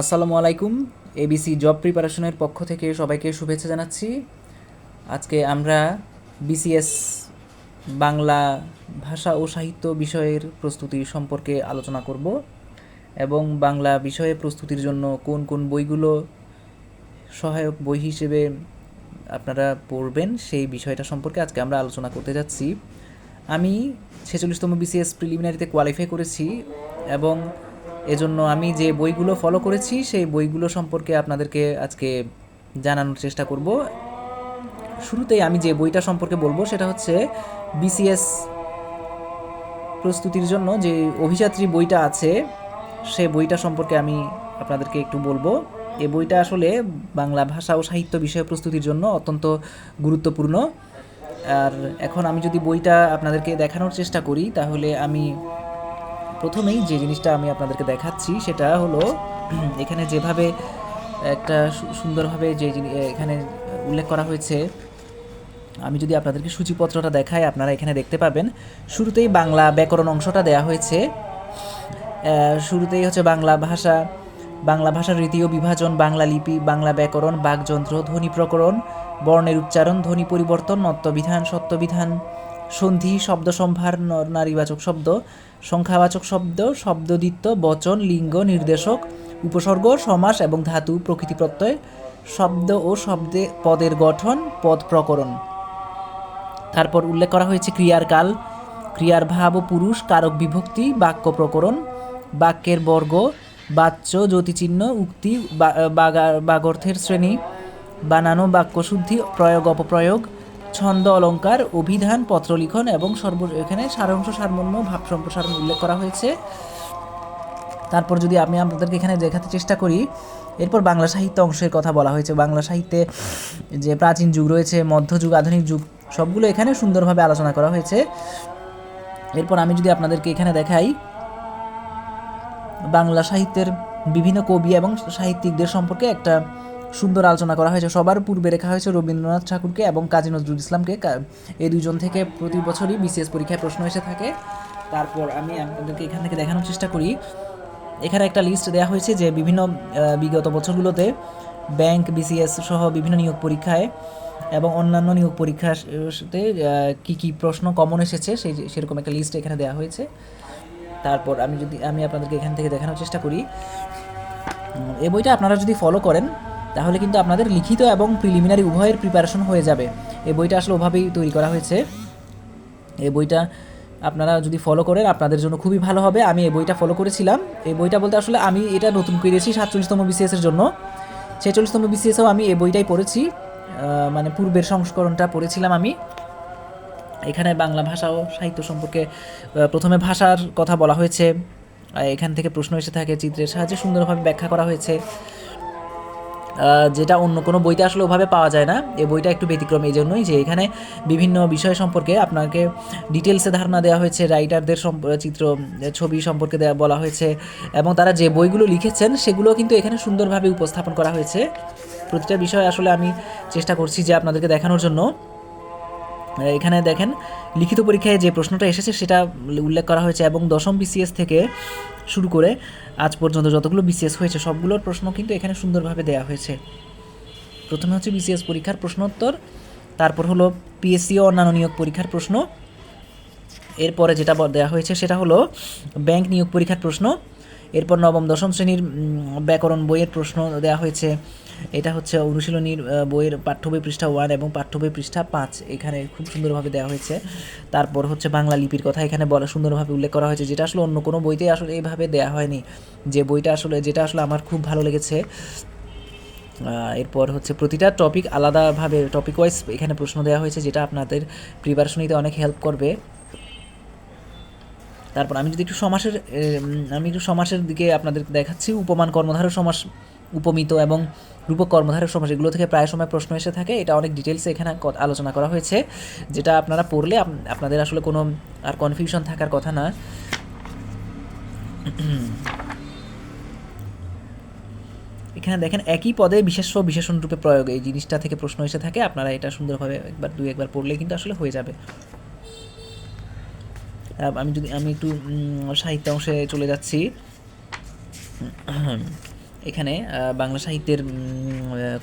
আসসালামু আলাইকুম ABC job প্রিপারেশনের পক্ষ থেকে সবাইকে শুভেচ্ছা জানাচ্ছি। আজকে আমরা বিসিএস বাংলা ভাষা ও সাহিত্য বিষয়ের প্রস্তুতি সম্পর্কে আলোচনা করব এবং বাংলা বিষয়ে প্রস্তুতির জন্য কোন কোন বইগুলো সহায়ক বই হিসেবে আপনারা পড়বেন সেই বিষয়টা সম্পর্কে আজকে আমরা আলোচনা করতে যাচ্ছি। আমি ছেচল্লিশতম বিসিএস প্রিলিমিনারিতে কোয়ালিফাই করেছি এবং এজন্য আমি যে বইগুলো ফলো করেছি, সেই বইগুলো সম্পর্কে আপনাদেরকে আজকে জানানোর চেষ্টা করব। শুরুতেই আমি যে বইটা সম্পর্কে বলব, সেটা হচ্ছে বিসিএস প্রস্তুতির জন্য যে অভিযাত্রী বইটা আছে, সে বইটা সম্পর্কে আমি আপনাদেরকে একটু বলব। এ বইটা আসলে বাংলা ভাষা ও সাহিত্য বিষয়ে প্রস্তুতির জন্য অত্যন্ত গুরুত্বপূর্ণ। আর এখন আমি যদি বইটা আপনাদেরকে দেখানোর চেষ্টা করি, তাহলে আমি প্রথমেই যে জিনিসটা আমি আপনাদেরকে দেখাচ্ছি সেটা হলো, এখানে যেভাবে একটা সুন্দরভাবে যে এখানে উল্লেখ করা হয়েছে, আমি যদি আপনাদেরকে সূচিপত্রটা দেখাই, আপনারা এখানে দেখতে পাবেন, শুরুতেই বাংলা ব্যাকরণ অংশটা দেয়া হয়েছে। শুরুতেই হচ্ছে বাংলা ভাষা, বাংলা ভাষার রীতি ও বিভাজন, বাংলা লিপি, বাংলা ব্যাকরণ, বাকযন্ত্র, ধ্বনি প্রকরণ, বর্ণের উচ্চারণ, ধ্বনি পরিবর্তন নত্যবিধান সত্যবিধান সন্ধি, শব্দ সম্ভার নারীবাচক শব্দ, সংখ্যাবাচক শব্দ শব্দদিত্য বচন, লিঙ্গ, নির্দেশক, উপসর্গ, সমাস এবং ধাতু, প্রকৃতি প্রত্যয়, শব্দ ও শব্দে পদের গঠন, পদ প্রকরণ। তারপর উল্লেখ করা হয়েছে ক্রিয়ার কাল, ক্রিয়ার ভাব ও পুরুষ, কারক বিভক্তি, বাক্য প্রকরণ, বাক্যের বর্গ, বাচ্য, জ্যোতিচিহ্ন, উক্তি বাগর্থের শ্রেণি, বানানো বাক্যশুদ্ধি প্রয়োগ অপপ্রয়োগ ছন্দ অলঙ্কার অভিধান, পত্রলিখন এবং সর্ব এখানে সারাংশ সারমর্ম ভাব সম্প্রসারণ উল্লেখ করা হয়েছে। তারপর যদি আমি আপনাদেরকে এখানে দেখাতে চেষ্টা করি, এরপর বাংলা সাহিত্য অংশের কথা বলা হয়েছে। বাংলা সাহিত্যে যে প্রাচীন যুগ রয়েছে মধ্যযুগ আধুনিক যুগ, সবগুলো এখানে সুন্দরভাবে আলোচনা করা হয়েছে। এরপর আমি যদি আপনাদেরকে এখানে দেখাই, বাংলা সাহিত্যের বিভিন্ন কবি এবং সাহিত্যিকদের সম্পর্কে একটা সুন্দর আলোচনা করা হয়েছে। সবার পূর্বে রেখা হয়েছে রবীন্দ্রনাথ ঠাকুরকে এবং কাজী নজরুল ইসলামকে। এই দুজন থেকে প্রতি বছরই বিসিএস পরীক্ষায় প্রশ্ন এসে থাকে। তারপর আমি আপনাদেরকে এখান থেকে দেখানোর চেষ্টা করি। এখানে একটা লিস্ট দেওয়া হয়েছে যে বিভিন্ন বিগত বছরগুলোতে ব্যাংক বিসিএস সহ বিভিন্ন নিয়োগ পরীক্ষায় এবং অন্যান্য নিয়োগ পরীক্ষাতে কী কী প্রশ্ন কমন এসেছে সেই, সেরকম একটা লিস্ট এখানে দেওয়া হয়েছে। তারপর আমি যদি, আমি আপনাদেরকে এখান থেকে দেখানোর চেষ্টা করি। এই বইটা আপনারা যদি ফলো করেন তাহলে কিন্তু আপনাদের লিখিত এবং প্রিলিমিনারি উভয়ের প্রিপারেশন হয়ে যাবে। এই বইটা আসলে ওভাবেই তৈরি করা হয়েছে। এই বইটা আপনারা যদি ফলো করেন, আপনাদের জন্য খুবই ভালো হবে। আমি এই বইটা ফলো করেছিলাম। এই বইটা বলতে আসলে আমি এটা নতুন করেছি সাতচল্লিশতম বিসিএসের জন্য। ছেচল্লিশতম বিসিএসেও আমি এই বইটাই পড়েছি। মানে পূর্বের সংস্করণটা পড়েছিলাম আমি। এখানে বাংলা ভাষা ও সাহিত্য সম্পর্কে প্রথমে ভাষার কথা বলা হয়েছে। এখান থেকে প্রশ্ন এসে থাকে, চিত্রের সাহায্যে সুন্দরভাবে ব্যাখ্যা করা হয়েছে। যেটা অন্য কোনো বইতে আসলে ওভাবে পাওয়া যায় না। এই বইটা একটু ব্যতিক্রম এই জন্যই যে এখানে বিভিন্ন বিষয় সম্পর্কে আপনাকে ডিটেলসে ধারণা দেওয়া হয়েছে রাইটারদের চিত্র, ছবি সম্পর্কে দেওয়া বলা হয়েছে এবং তারা যে বইগুলো লিখেছেন সেগুলো কিন্তু এখানে সুন্দরভাবে উপস্থাপন করা হয়েছে। প্রতিটা বিষয় আসলে আমি চেষ্টা করছি যে আপনাদেরকে দেখানোর জন্য। এখানে দেখেন, লিখিত পরীক্ষায় যে প্রশ্নটা এসেছে সেটা উল্লেখ করা হয়েছে এবং দশম বিসিএস থেকে শুরু করে আজ পর্যন্ত যতগুলো বিসিএস হয়েছে, সবগুলোর প্রশ্ন কিন্তু এখানে সুন্দরভাবে দেওয়া হয়েছে। প্রথমে হচ্ছে বিসিএস পরীক্ষার প্রশ্নোত্তর, তারপর হলো পিএসসি ও অন্যান্য নিয়োগ পরীক্ষার প্রশ্ন। এরপরে যেটা দেওয়া হয়েছে সেটা হলো ব্যাংক নিয়োগ পরীক্ষার প্রশ্ন। এরপর নবম, দশম শ্রেণির ব্যাকরণ বইয়ের প্রশ্ন দেওয়া হয়েছে। এটা হচ্ছে অনুশীলনীর বইয়ের পাঠ্য বই পৃষ্ঠা ওয়ান এবং পাঠ্য বই পৃষ্ঠা পাঁচ। এখানে খুব সুন্দরভাবে দেওয়া হয়েছে। তারপর হচ্ছে বাংলা লিপির কথা এখানে বলা, সুন্দরভাবে উল্লেখ করা হয়েছে, যেটা আসলে অন্য কোনো বইতে আসলে এইভাবে দেওয়া হয়নি। যে বইটা আসলে, যেটা আসলে আমার খুব ভালো লেগেছে। এরপর হচ্ছে প্রতিটা টপিক আলাদাভাবে টপিক ওয়াইজ এখানে প্রশ্ন দেওয়া হয়েছে, যেটা আপনাদের প্রিপারেশন নিতে অনেক হেল্প করবে। তারপর আমি যদি একটু সমাসের আমি একটু সমাসের দিকে আপনাদের দেখাচ্ছি, উপমান কর্মধারয় সমাস উপমিত এবং রূপক কর্মধারয় সমাস এগুলো থেকে প্রায় সময় প্রশ্ন এসে থাকে। এটা অনেক ডিটেলসে এখানে আলোচনা করা হয়েছে। যেটা আপনারা পড়লে আপনাদের আসলে কোনো আর কনফিউশন থাকার কথা না। এখানে দেখেন, একই পদে বিশেষ্য বিশেষণ রূপে প্রয়োগ। এই জিনিসটা থেকে প্রশ্ন এসে থাকে। আপনারা এটা সুন্দরভাবে একবার, দুই একবার পড়লে কিন্তু আসলে হয়ে যাবে। আমি যদি, আমি একটু সাহিত্য অংশে চলে যাচ্ছি। এখানে বাংলা সাহিত্যের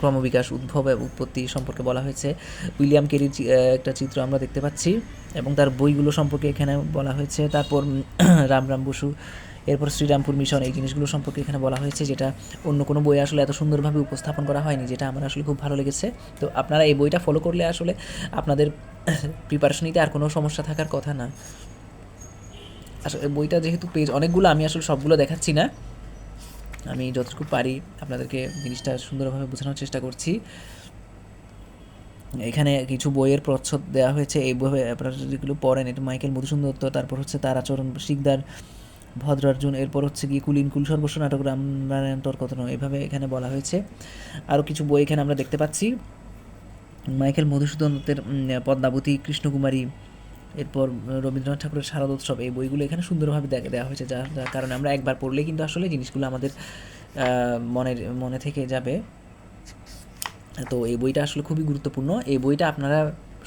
ক্রমবিকাশ উদ্ভব উৎপত্তি সম্পর্কে বলা হয়েছে। উইলিয়াম কেরির একটা চিত্র আমরা দেখতে পাচ্ছি এবং তার বইগুলো সম্পর্কে এখানে বলা হয়েছে। তারপর রাম রাম বসু, এরপর শ্রীরামপুর মিশন এই জিনিসগুলো সম্পর্কে এখানে বলা হয়েছে, যেটা অন্য কোনো বই আসলে এত সুন্দরভাবে উপস্থাপন করা হয়নি, যেটা আমার আসলে খুব ভালো লেগেছে। তো আপনারা এই বইটা ফলো করলে আসলে আপনাদের প্রিপারেশন নিতে আর কোনো সমস্যা থাকার কথা না। আসলে বইটা যেহেতু পেজ অনেকগুলো আমি আসলে সবগুলো দেখাচ্ছি না। আমি যতটুকু পারি আপনাদেরকে জিনিসটা সুন্দরভাবে বোঝানোর চেষ্টা করছি। এখানে কিছু বইয়ের প্রচ্ছদ দেওয়া হয়েছে। এই বই আপনারা যেগুলো পড়েন, এটা মাইকেল মধুসূদন দত্ত, তারপর হচ্ছে তারাচরণ শিকদার ভদ্রার্জুন এরপর হচ্ছে গিয়ে কুলিন কুল সর্বস্ব নাটক রামনারায়ণ তর্কতন এভাবে এখানে বলা হয়েছে। আরও কিছু বই এখানে আমরা দেখতে পাচ্ছি। মাইকেল মধুসূদন দত্তের পদ্মাবতী, কৃষ্ণকুমারী এরপর রবীন্দ্রনাথ ঠাকুরের শারদ উৎসব, এই বইগুলো এখানে সুন্দরভাবে দেওয়া হয়েছে, যার যার কারণে আমরা একবার পড়লেই কিন্তু আসলে জিনিসগুলো আমাদের মনের, মনে থেকে যাবে। তো এই বইটা আসলে খুবই গুরুত্বপূর্ণ। এই বইটা আপনারা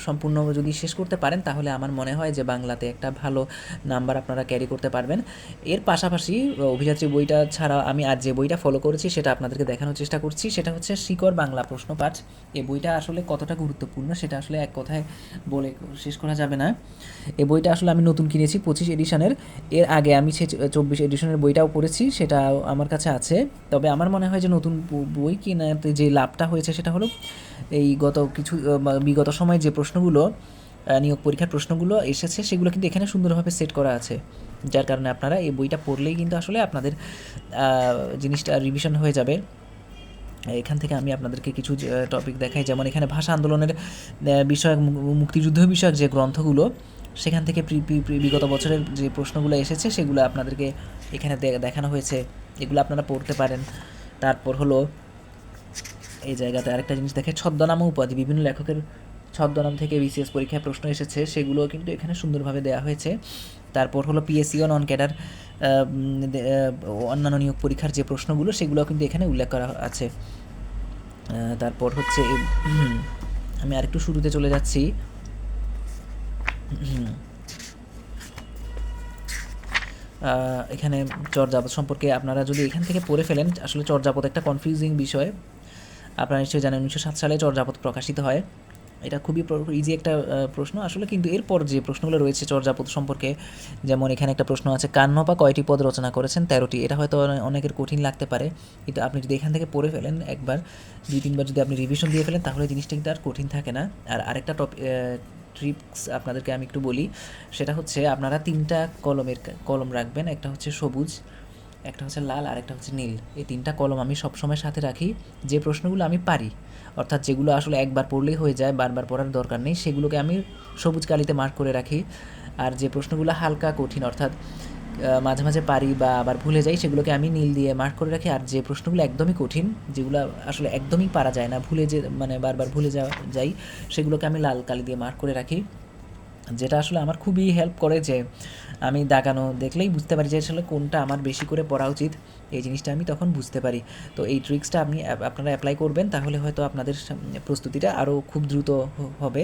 সম্পূর্ণ যদি শেষ করতে পারেন, তাহলে আমার মনে হয় যে বাংলাতে একটা ভালো নাম্বার আপনারা ক্যারি করতে পারবেন। এর পাশাপাশি অভিযাত্রী বইটা ছাড়া আমি আর যে বইটা ফলো করেছি, সেটা আপনাদেরকে দেখানোর চেষ্টা করছি। সেটা হচ্ছে শিকড় বাংলা প্রশ্নপাঠ। এই বইটা আসলে কতটা গুরুত্বপূর্ণ, সেটা আসলে এক কথায় বলে শেষ করা যাবে না। এই বইটা আসলে আমি নতুন কিনেছি পঁচিশ এডিশনের এর আগে আমি সে চব্বিশ এডিশনের বইটাও পড়েছি সেটা আমার কাছে আছে। তবে আমার মনে হয় যে নতুন বই কেনাতে যে লাভটা হয়েছে, সেটা হলো এই গত কিছু বিগত সময় যে প্রশ্নগুলো নিয়োগ পরীক্ষার প্রশ্নগুলো এসেছে, সেগুলো কিন্তু এখানে সুন্দরভাবে সেট করা আছে। যার কারণে আপনারা এই বইটা পড়লেই কিন্তু আসলে আপনাদের জিনিসটা রিভিশন হয়ে যাবে। এখান থেকে আমি আপনাদেরকে কিছু টপিক দেখাই, যেমন এখানে ভাষা আন্দোলনের বিষয়ক মুক্তিযুদ্ধ বিষয়ক যে গ্রন্থগুলো, সেখান থেকে বিগত বছরের যে প্রশ্নগুলো এসেছে, সেগুলো আপনাদেরকে এখানে দেখানো হয়েছে। এগুলো আপনারা পড়তে পারেন। তারপর হলো, এই জায়গাতে আরেকটা জিনিস দেখে, ছদ্মনাম উপাধি, বিভিন্ন লেখকের ছদ্মনাম থেকে বিসিএস পরীক্ষায় প্রশ্ন এসেছে সেগুলো কিন্তু এখানে সুন্দরভাবে দেওয়া হয়েছে। তারপর হলো পিএসসি ও নন ক্যাডার অন্যান্য নিয়োগ পরীক্ষার যে প্রশ্নগুলো সেগুলো কিন্তু এখানে উল্লেখ করা আছে। তারপর হচ্ছে আমি আরেকটু শুরুতে চলে যাচ্ছি। এখানে চর্যাপদ সম্পর্কে আপনারা যদি এখান থেকে পড়ে ফেলেন, আসলে চর্যাপদ একটা কনফিউজিং বিষয়। আপনারা নিশ্চয়ই জানেন, উনিশশো সাত সালে চর্যাপদ প্রকাশিত হয়। এটা খুবই ইজি একটা প্রশ্ন। আসলে কিন্তু এরপর যে প্রশ্নগুলো রয়েছে চর্যাপদ সম্পর্কে, যেমন এখানে একটা প্রশ্ন আছে কান্নপা কয়টি পদ রচনা করেছেন? তেরোটি। এটা হয়তো অনেকের কঠিন লাগতে পারে, কিন্তু আপনি যদি এখান থেকে পড়ে ফেলেন একবার, দুই, তিনবার যদি আপনি রিভিশন দিয়ে ফেলেন, তাহলে জিনিসটা কিন্তু আর কঠিন থাকে না। আর আরেকটা টপ ট্রিপস আপনাদেরকে আমি একটু বলি, সেটা হচ্ছে আপনারা তিনটা কলমের কলম রাখবেন। একটা হচ্ছে সবুজ, একটা হচ্ছে লাল আর একটা হচ্ছে নীল। এই তিনটা কলম আমি সবসময় সাথে রাখি। যে প্রশ্নগুলো আমি পারি অর্থাৎ যেগুলো আসলে একবার পড়লেই হয়ে যায়, বারবার পড়ার দরকার নেই, সেগুলোকে আমি সবুজ কালিতে মার্ক করে রাখি। আর যে প্রশ্নগুলো হালকা কঠিন, অর্থাৎ মাঝে মাঝে পারি বা আবার ভুলে যাই, সেগুলোকে আমি নীল দিয়ে মার্ক করে রাখি। আর যে প্রশ্নগুলো একদমই কঠিন, যেগুলো আসলে একদমই পারা যায় না, ভুলে যে মানে বারবার ভুলে যাওয়া, যাই, সেগুলোকে আমি লাল কালি দিয়ে মার্ক করে রাখি। যেটা আসলে আমার খুবই হেল্প করে যে আমি দাগানো দেখলেই বুঝতে পারি যে আসলে কোনটা আমার বেশি করে পড়া উচিত। এই জিনিসটা আমি তখন বুঝতে পারি। তো এই ট্রিক্সটা আপনি আপনারা অ্যাপ্লাই করবেন তাহলে হয়তো আপনাদের প্রস্তুতিটা আরও খুব দ্রুত হবে।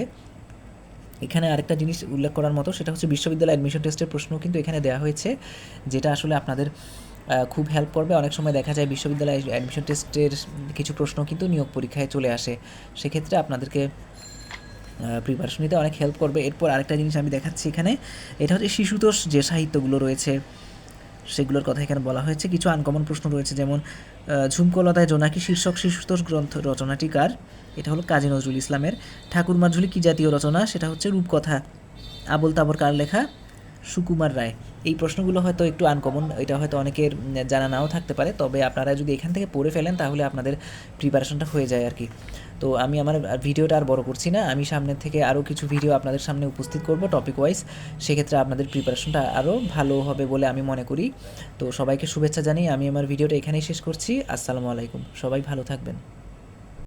এখানে আরেকটা জিনিস উল্লেখ করার মতো সেটা হচ্ছে বিশ্ববিদ্যালয় অ্যাডমিশন টেস্টের প্রশ্ন কিন্তু এখানে দেওয়া হয়েছে, যেটা আসলে আপনাদের খুব হেল্প করবে। অনেক সময় দেখা যায় বিশ্ববিদ্যালয় অ্যাডমিশন টেস্টের কিছু প্রশ্ন কিন্তু নিয়োগ পরীক্ষায় চলে আসে। সেক্ষেত্রে আপনাদেরকে প্রিপারেশন নিতে অনেক হেল্প করবে। এরপর আরেকটা জিনিস আমি দেখাচ্ছি এখানে। এটা হচ্ছে শিশুতোষ যে সাহিত্যগুলো রয়েছে, সেগুলোর কথা এখানে বলা হয়েছে। কিছু আনকমন প্রশ্ন রয়েছে, যেমন ঝুমকলতায় জোনাকি শীর্ষক শিশুতোষ গ্রন্থ রচনাটি কার? এটা হলো কাজী নজরুল ইসলামের। ঠাকুর মাঝুলি কি জাতীয় রচনা? সেটা হচ্ছে রূপকথা। আবুল তাবর কার লেখা? সুকুমার রায়। এই প্রশ্নগুলো হয়তো একটু আনকমন এটা হয়তো অনেকের জানা নাও থাকতে পারে। তবে আপনারা যদি এখান থেকে পড়ে ফেলেন, তাহলে আপনাদের প্রিপারেশনটা হয়ে যায় আর কি তো আমি আমার ভিডিওটা আর বড় করছি না। আমি সামনের থেকে আরও কিছু ভিডিও আপনাদের সামনে উপস্থিত করব টপিক ওয়াইজ সেক্ষেত্রে আপনাদের প্রিপারেশনটা আরও ভালো হবে বলে আমি মনে করি। তো সবাইকে শুভেচ্ছা জানিয়ে আমি আমার ভিডিওটা এখানেই শেষ করছি। আসসালামু আলাইকুম। সবাই ভালো থাকবেন।